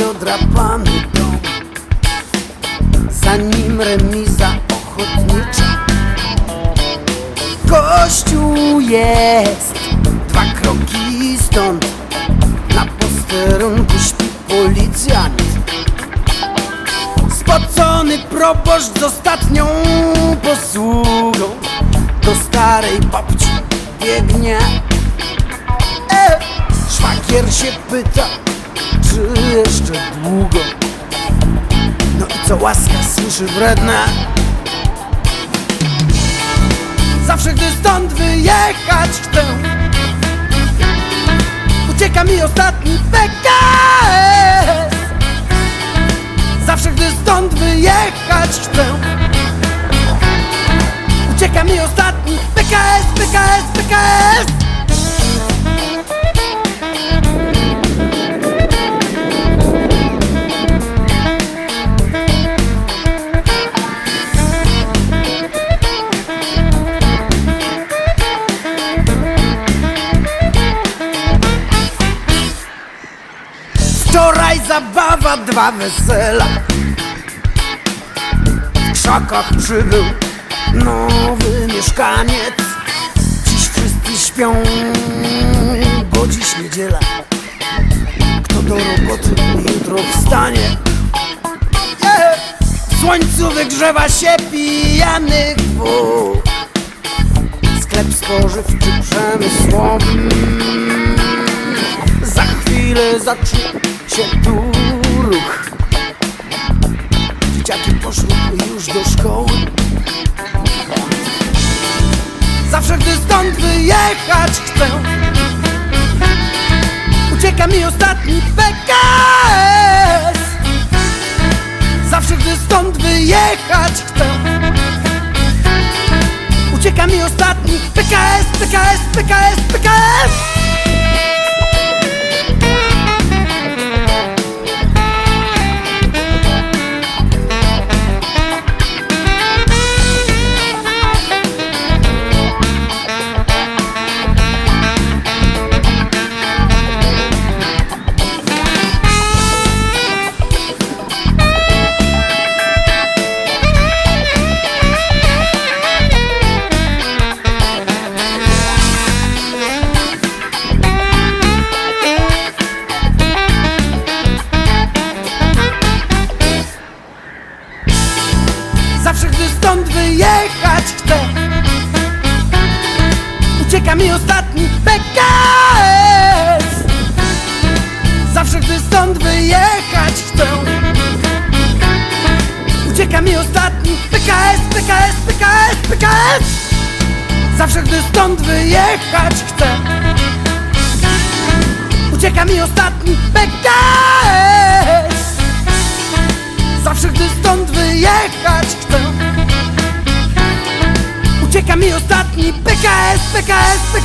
podrapany dom. Za nim remiza ochotnicza. Kościół jest dwa kroki stąd. Na posterunku śpi policjant. Spocony proboszcz z ostatnią posługą. Do starej babci biegnie. E, Szwagier się pyta, co łaska słyszy wredne. Zawsze gdy stąd wyjechać chcę Ucieka mi ostatni PKS Zawsze gdy stąd wyjechać chcę Ucieka mi ostatni Wczoraj zabawa, dwa wesela. W krzakach przybył nowy mieszkaniec. Dziś wszyscy śpią, bo dziś niedziela. Kto do roboty jutro wstanie? Yeah! W słońcu wygrzewa się pijanych dwóch Sklep spożywczy przemysłowy. Za chwilę zacznie się tu ruch. Dzieciaki poszły już do szkoły. Zawsze gdy stąd wyjechać chcę Ucieka mi ostatni PKS Zawsze gdy stąd wyjechać chcę Ucieka mi ostatni PKS, PKS, PKS, PKS Zawsze gdy stąd wyjechać chcę. Ucieka mi ostatni PKS Zawsze gdy stąd wyjechać chcę. Ucieka mi ostatni PKS, PKS, PKS, PKS Zawsze gdy stąd wyjechać chcę. Ucieka mi ostatni PKS Zawsze gdy stąd wyjechać Ucieka mi